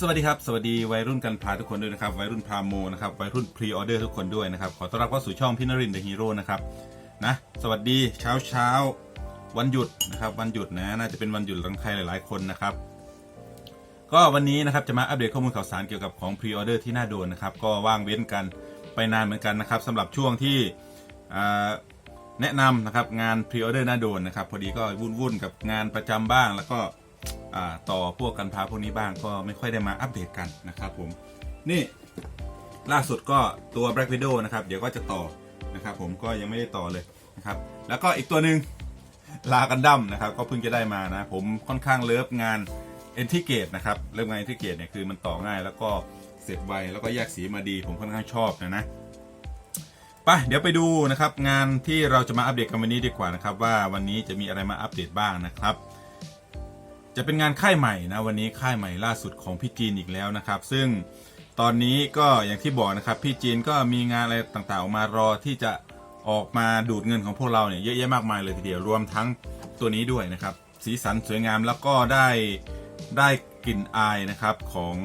สวัสดีครับ สวัสดีวัยรุ่นกันพาทุกคนด้วยนะครับ วัยรุ่นพาโมนะครับ วัยรุ่นพรีออเดอร์ทุกคนด้วยนะครับ ขอต้อนรับเข้าสู่ช่องพี่นรินเดอะฮีโร่นะครับนะสวัสดีเช้าเช้าวันหยุดนะครับ วันหยุดนะน่าจะเป็นวันหยุดของใครหลายๆ คนนะครับ ก็วันนี้นะครับจะมาอัปเดตข้อมูลข่าวสารเกี่ยวกับของพรีออเดอร์ที่น่าโดนนะครับ ก็ว่างเว้นกันไปนานเหมือนกันนะครับสำหรับช่วงที่แนะนำนะครับงานพรีออเดอร์น่าโดนนะครับพอดีก็วุ่นๆกับงานประจำบ้างแล้วก็ ต่อพวกกันพาพวกนี้บ้างก็ไม่ค่อยได้มาอัปเดตกันนะครับผมนี่ล่าสุดก็ตัว Black Widow นะครับ เดี๋ยวก็จะต่อนะครับผมก็ยังไม่ได้ต่อเลยนะครับ แล้วก็อีกตัวหนึ่งลากันดั้มนะครับ ก็เพิ่งจะได้มานะ ผมค่อนข้างเลิฟงานเอนทิเกตนะครับเลิฟงานเอนทิเกตเนี่ยคือมันต่อง่ายแล้วก็เสร็จไวแล้วก็แยกสีมาดี ผมค่อนข้างชอบนะนะไปเดี๋ยวไปดูนะครับงานที่เราจะมาอัปเดตกันวันนี้ดีกว่านะครับ ว่าวันนี้จะมีอะไรมาอัปเดตบ้างนะครับ จะเป็นงานค่ายใหม่นะวันนี้ค่ายใหม่ล่าสุดของพี่จีนอีกแล้วนะครับ ซึ่งตอนนี้ก็อย่างที่บอกนะครับ พี่จีนก็มีงานอะไรต่างๆออกมารอที่จะออกมาดูดเงินของพวกเราเนี่ยเยอะแยะมากมายเลยทีเดียวรวมทั้งตัวนี้ด้วยนะครับ สีสันสวยงามแล้วก็ได้ได้กลิ่นอายนะครับของ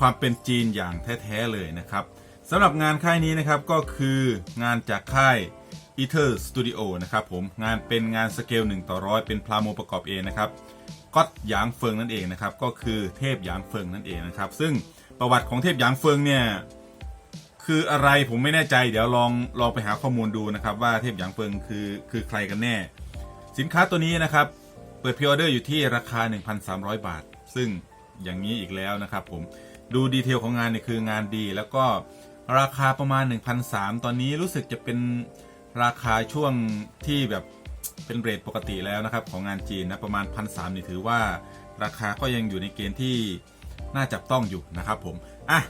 ความเป็นจีนอย่างแท้ๆเลยนะครับสำหรับงานค่ายนี้นะครับก็คืองานจากค่าย e t h e r Studio นะครับผมงานเป็นงานสเกล1ต่อร้อยเป็นพลาโมประกอบเองนะครับก็อตหยางเฟิงนั่นเองนะครับก็คือเทพหยางเฟิงนั่นเองนะครับซึ่งประวัติของเทพหยางเฟิงเนี่ยคืออะไรผมไม่แน่ใจเดี๋ยวลองลองไปหาข้อมูลดูนะครับว่าเทพหยางเฟิงคือคือใครกันแน่ สินค้าตัวนี้นะครับเปิดพรีออเดอร์อยู่ที่ราคา 1,300 บาท ซึ่งอย่างนี้อีกแล้วนะครับผมดูดีเทลของงานเนี่ยคืองานดี แล้วก็ราคาประมาณ 1,300 ตอนนี้รู้สึกจะเป็น ราคาช่วงที่แบบเป็นเรทปกติแล้วนะครับของงานจีนนะประมาณพันสนี่ถือว่า ราคาก็ยังอยู่ในเกณฑ์ที่น่าจับต้องอยู่นะครับผมอะ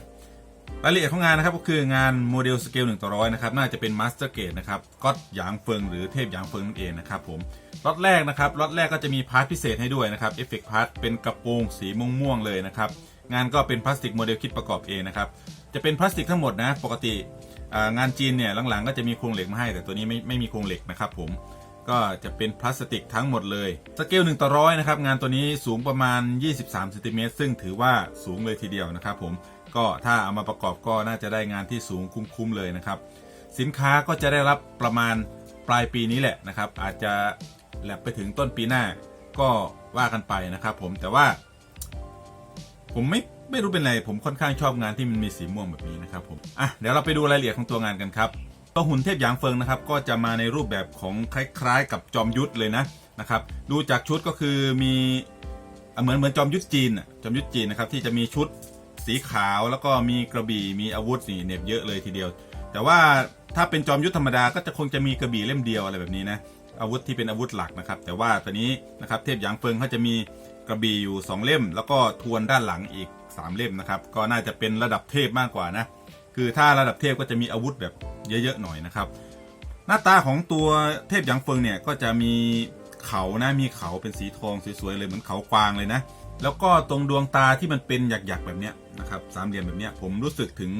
รายละเอียดของงานนะครับก็คืองานโมเดลสเกล1ต่อร้อยนะครับน่าจะเป็นมาสเตอร์เกตนะครับก็หยางเฟิงหรือเทพหยางเฟิงนั่นเองนะครับผมล็อตแรกนะครับล็อตแรกก็จะมีพาร์ทพิเศษให้ด้วยนะครับเอฟเฟกต์พาร์ทเป็นกระโปรงสีม่วงๆเลยนะครับงานก็เป็นพลาสติกโมเดลคิดประกอบเองนะครับจะเป็นพลาสติกทั้งหมดนะปกติ งานจีนเนี่ยหลังๆก็จะมีโครงเหล็กมาให้ แต่ตัวนี้ไม่ไม่มีโครงเหล็กนะครับผมก็จะเป็นพลาสติกทั้งหมดเลย สเกล1ต่อร้อยนะครับ งานตัวนี้สูงประมาณ 23เซนติเมตรซึ่งถือว่าสูงเลยทีเดียวนะครับผมก็ถ้าเอามาประกอบก็น่าจะได้งานที่สูงคุ้มๆเลยนะครับ สินค้าก็จะได้รับประมาณปลายปีนี้แหละนะครับ อาจจะแลบไปถึงต้นปีหน้าก็ว่ากันไปนะครับผมแต่ว่า ผมไม่ ไม่รู้เป็นไรผมค่อนข้างชอบงานที่มันมีสีม่วงแบบนี้นะครับผมอะเดี๋ยวเราไปดูรายละเอียดของตัวงานกันครับตัวหุ่นเทพหยางเฟิงนะครับก็จะมาในรูปแบบของคล้ายๆ กับจอมยุทธเลยนะนะครับดูจากชุดก็คือมีเหมือนเหมือนจอมยุทธจีนจอมยุทธจีนนะครับที่จะมีชุดสีขาวแล้วก็มีกระบี่มีอาวุธนี่เน็บเยอะเลยทีเดียว แต่ว่าถ้าเป็นจอมยุทธธรรมดาก็จะคงจะมีกระบี่เล่มเดียวอะไรแบบนี้นะอาวุธที่เป็นอาวุธหลักนะครับ แต่ว่าตอนนี้นะครับเทพหยางเฟิงเขาจะมีกระบี่อยู่ 2 เล่ม แล้วก็ทวนด้านหลังอีก 3 เล่มนะครับ ก็น่าจะเป็นระดับเทพมากกว่านะ คือถ้าระดับเทพก็จะมีอาวุธแบบเยอะๆหน่อยนะครับ หน้าตาของตัวเทพหยางเฟิงเนี่ยก็จะมีเขานะมีเขาเป็นสีทองสวยๆเลยเหมือนเขากวางเลยนะ แล้วก็ตรงดวงตาที่มันเป็นหยักๆแบบเนี้ยนะครับสามเหลี่ยมแบบเนี้ยผมรู้สึกถึง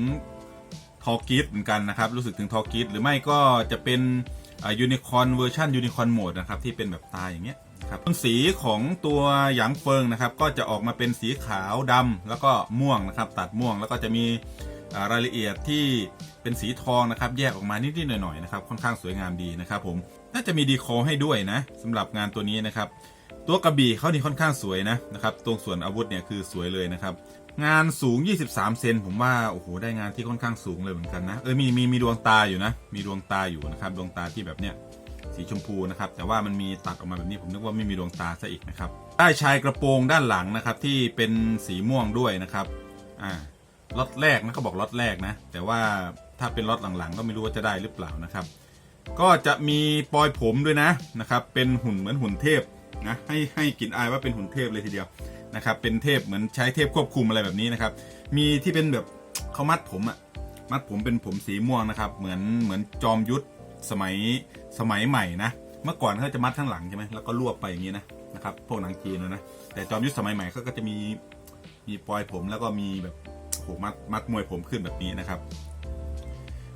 ทอกิสเหมือนกันนะครับ รู้สึกถึงทอกิสหรือไม่ก็จะเป็นยูนิคอนเวอร์ชันยูนิคอนโหมดนะครับที่เป็นแบบตาอย่างเงี้ย ครับสีของตัวหยางเฟิงนะครับ ก็จะออกมาเป็นสีขาวดำแล้วก็ม่วงนะครับ ตัดม่วงแล้วก็จะมีรายละเอียดที่เป็นสีทองนะครับ แยกออกมานิดๆหน่อยๆนะครับ ค่อนข้างสวยงามดีนะครับ ผมน่าจะมีดีคอให้ด้วยนะสำหรับงานตัวนี้นะครับ ตัวกระบี่เขานี่ค่อนข้างสวยนะนะครับตรงส่วนอาวุธเนี่ยคือสวยเลยนะครับงานสูง 23 เซนผมว่า โอ้โห ได้งานที่ค่อนข้างสูงเลยเหมือนกันนะ เออ มี มี มีดวงตาอยู่นะ มีดวงตาอยู่นะครับ ดวงตาที่แบบเนี้ย สีชมพูนะครับ แต่ว่ามันมีตัดออกมาแบบนี้ผมนึกว่าไม่มีดวงตาซะอีกนะครับ ได้ชายกระโปรงด้านหลังนะครับ ที่เป็นสีม่วงด้วยนะครับ อ่าล็อตแรกนะเขาบอกล็อตแรกนะ แต่ว่าถ้าเป็นล็อตหลังๆ ก็ไม่รู้ว่าจะได้หรือเปล่านะครับ ก็จะมีปลอยผมด้วยนะนะครับ เป็นหุ่นเหมือนหุ่นเทพนะให้ให้กลิ่นอายว่าเป็นหุ่นเทพเลยทีเดียวนะครับ เป็นเทพเหมือนใช้เทพควบคุมอะไรแบบนี้นะครับ มีที่เป็นแบบเขามัดผมอะมัดผมเป็นผมสีม่วงนะครับ เหมือนเหมือนจอมยุทธ สมัยสมัยใหม่นะ เมื่อก่อนเขาจะมัดข้างหลังใช่ไหมแล้วก็รวบไปอย่างนี้นะนะครับพวกนางจีนนะแต่จอมยุทธสมัยใหม่เขาก็จะมีมีปลอยผมแล้วก็มีแบบโหมัดมัดมวยผมขึ้นแบบนี้นะครับ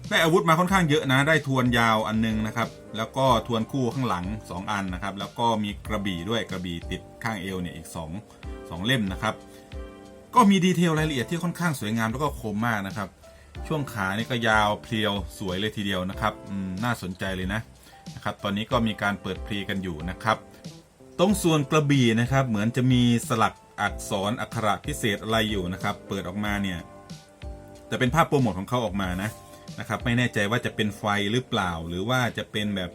ได้อาวุธมาค่อนข้างเยอะนะ ได้ทวนยาวอันนึงนะครับ แล้วก็ทวนคู่ข้างหลัง 2 อันนะครับ แล้วก็มีกระบี่ด้วยกระบี่ติดข้างเอวเนี่ยอีก 2 2 เล่มนะครับ ก็มีดีเทลรายละเอียดที่ค่อนข้างสวยงามแล้วก็คมมากนะครับ ช่วงขานี่ก็ยาวเพรียวสวยเลยทีเดียวนะครับน่าสนใจเลยนะนะครับ ตอนนี้ก็มีการเปิดพรีกันอยู่นะครับ ตรงส่วนกระบี่นะครับ เหมือนจะมีสลักอักษรอักขระพิเศษอะไรอยู่นะครับ เปิดออกมาเนี่ยแต่เป็นภาพโปรโมทของเขาออกมานะนะครับ ไม่แน่ใจว่าจะเป็นไฟหรือเปล่า หรือว่าจะเป็นแบบ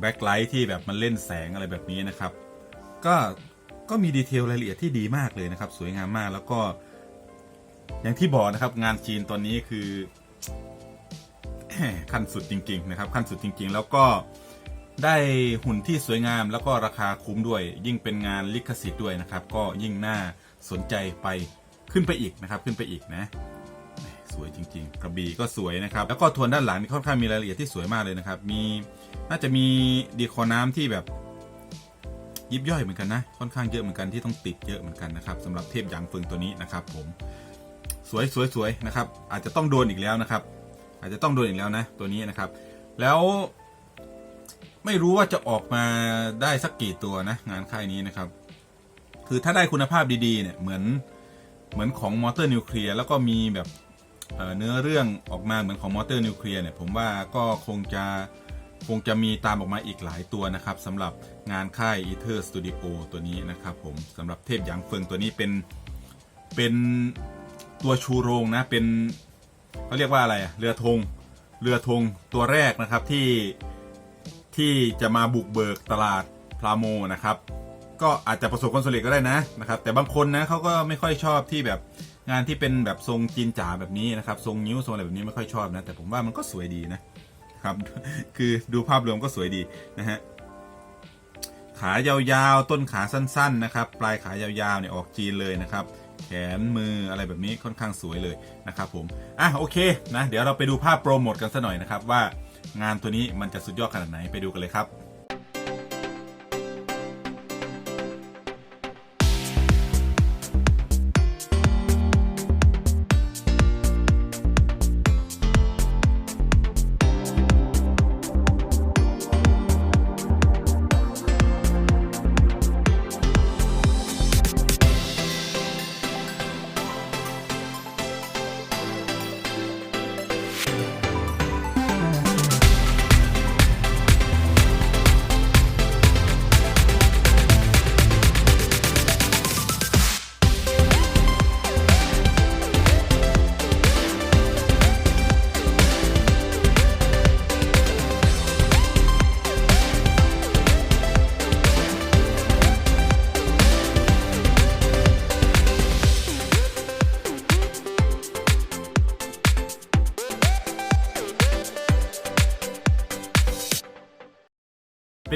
แบ็คไลท์ที่แบบมันเล่นแสงอะไรแบบนี้นะครับ ก็ก็มีดีเทลรายละเอียดที่ดีมากเลยนะครับ สวยงามมากแล้วก็ อย่างที่บอกนะครับงานจีนตอนนี้คือขั้นสุดจริง ๆ นะครับ ขั้นสุดจริง ๆ แล้วก็ได้หุ่นที่สวยงามแล้วก็ราคาคุ้มด้วย ยิ่งเป็นงานลิขสิทธิ์ด้วยนะครับ ก็ยิ่งน่าสนใจไปขึ้นไปอีกนะครับ ขึ้นไปอีกนะสวยจริง ๆ กระบี่ก็สวยนะครับ แล้วก็ทวนด้านหลังนี่ค่อนข้างมีรายละเอียดที่สวยมากเลยนะครับ มีน่าจะมีดีคอน้ำที่แบบยิบย่อยเหมือนกันนะ ค่อนข้างเยอะเหมือนกันที่ต้องติดเยอะเหมือนกันนะครับสำหรับเทพหยางเฟิงตัวนี้นะครับผม สวยสวยสวยนะครับ อาจจะต้องโดนอีกแล้วนะครับ อาจจะต้องโดนอีกแล้วนะ ตัวนี้นะครับ แล้ว ไม่รู้ว่าจะออกมาได้สักกี่ตัวนะ งานค่ายนี้นะครับ คือถ้าได้คุณภาพดีๆเนี่ยเหมือนเหมือนของมอเตอร์นิวเคลียร์แล้วก็มีแบบเเนื้อเรื่องออกมาเหมือนของมอเตอร์นิวเคลียร์เนี่ยผมว่าก็คงจะคงจะมีตามออกมาอีกหลายตัวนะครับสำหรับงานค่าย Ether Studio ตัวนี้นะครับผมสำหรับเทพหยางเฟิงตัวนี้เป็นเป็น ตัวชูโรงนะเป็นเขาเรียกว่าอะไรเรือธงเรือธงตัวแรกนะครับที่ที่จะมาบุกเบิกตลาดพลาโมนะครับ ก็อาจจะประสบความสำเร็จก็ได้นะนะครับ แต่บางคนนะเขาก็ไม่ค่อยชอบที่แบบงานที่เป็นแบบทรงจีนจ๋าแบบนี้นะครับ ทรงนิ้วทรงอะไรแบบนี้ไม่ค่อยชอบนะ แต่ผมว่ามันก็สวยดีนะครับ คือดูภาพรวมก็สวยดีนะฮะขายาวๆต้นขาสั้น ๆ นะครับ ปลายขายาวๆเนี่ยออกจีนเลยนะครับ แขนมืออะไรแบบนี้ค่อนข้างสวยเลยนะครับผมอะโอเคนะเดี๋ยวเราไปดูภาพโปรโมทกันสัหน่อยนะครับว่างานตัวนี้มันจะสุดยอดขนาดไหนไปดูกันเลยครับ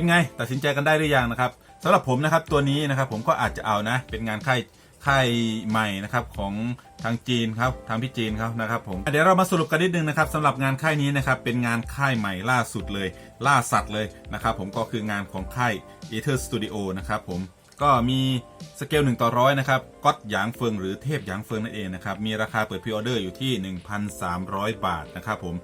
ไง ตัดสินใจกันได้หรือยังนะครับสำหรับผมนะครับตัวนี้นะครับผมก็อาจจะเอานะ เป็นงานค่ายค่ายใหม่นะครับของทางจีนครับทางพี่จีนเขานะครับผมเดี๋ยวเรามาสรุปกันนิดนึงนะครับสำหรับงานค่ายนี้นะครับเป็นงานค่ายใหม่ล่าสุดเลย ล่าสัตว์เลยนะครับผมก็คืองานของค่าย Ether Studio นะครับผมก็มีสเกล1ต่อร้อยนะครับก๊อตหยางเฟิงหรือเทพหยางเฟิงนั่นเองนะครับมีราคาเปิดพรีออเดอร์อยู่ที่ 1,300 บาทนะครับผม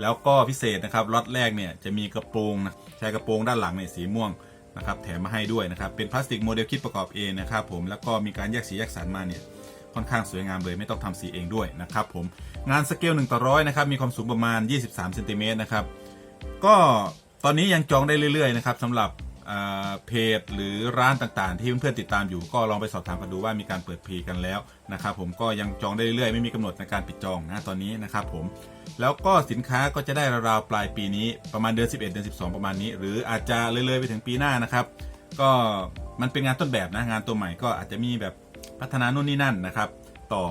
แล้วก็พิเศษนะครับล็อตแรกเนี่ยจะมีกระโปรงนะใช้กระโปรงด้านหลังเนี่ยสีม่วงนะครับแถมมาให้ด้วยนะครับเป็นพลาสติกโมเดลคิดประกอบเองนะครับผมแล้วก็มีการแยกสีแยกสันมาเนี่ยค่อนข้างสวยงามเลยไม่ต้องทำสีเองด้วยนะครับผมงานสเกล1ต่อร้อยนะครับมีความสูงประมาณ 23เซนติเมตรนะครับก็ตอนนี้ยังจองได้เรื่อยๆนะครับสำหรับ เพจหรือร้านต่างๆ ที่เพื่อนๆติดตามอยู่ก็ลองไปสอบถามกันดูว่ามีการเปิดเพรีกันแล้วนะครับผมก็ยังจองได้เรื่อยๆไม่มีกำหนดในการปิดจองนะตอนนี้นะครับผมแล้วก็สินค้าก็จะได้ราวๆปลายปีนี้ประมาณเดือน 11 เดือน 12 ประมาณนี้ หรืออาจจะเลยๆไปถึงปีหน้านะครับ ก็มันเป็นงานต้นแบบนะงานตัวใหม่ก็อาจจะมีแบบพัฒนานู่นนี่นั่นนะครับ ต่อ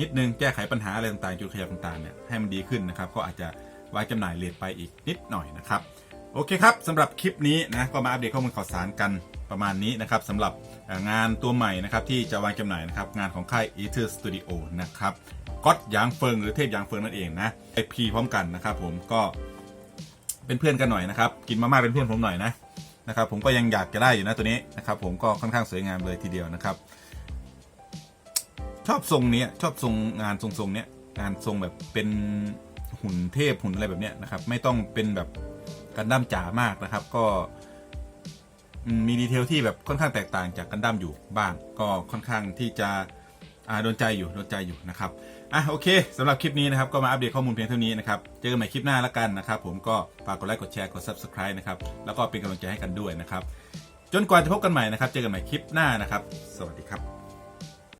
นิดนึงแก้ไขปัญหาอะไรต่างๆจุดขยับต่างๆเนี่ยให้มันดีขึ้นนะครับ ก็อาจจะวางจำหน่ายเลทไปอีกนิดหน่อยนะครับ โอเคครับสำหรับคลิปนี้นะก็มาอัปเดตข้อมูลข่าวสารกันประมาณนี้นะครับสำหรับงานตัวใหม่นะครับที่จะวางจำหน่ายนะครับงานของค่าย Ether Studio นะครับก็ตยางเฟิงหรือเทพยางเฟิงนั่นเองนะไอพีพร้อมกันนะครับผมก็เป็นเพื่อนกันหน่อยนะครับกินมาม่าเป็นเพื่อนผมหน่อยนะนะครับผมก็ยังอยากจะได้อยู่นะตัวนี้นะครับผมก็ค่อนข้างสวยงามเลยทีเดียวนะครับ ชอบทรงนี้ชอบทรงงานทรงๆเนี้ยงานทรงแบบเป็นหุ่นเทพหุ่นอะไรแบบเนี้ยนะครับไม่ต้องเป็นแบบ กันดั้มจ๋ามากนะครับ ก็มีดีเทลที่แบบค่อนข้างแตกต่างจากกันดั้มอยู่บ้าง ก็ค่อนข้างที่จะอาโดนใจอยู่โดนใจอยู่นะครับอะโอเคสำหรับคลิปนี้นะครับก็มาอัปเดตข้อมูลเพียงเท่านี้นะครับ เจอกันใหม่คลิปหน้าละกันนะครับ ผมก็ฝากกดไลค์กดแชร์กด subscribe นะครับแล้วก็เป็นกำลังใจให้กันด้วยนะครับ จนกว่าจะพบกันใหม่นะครับ เจอกันใหม่คลิปหน้านะครับ สวัสดีครับ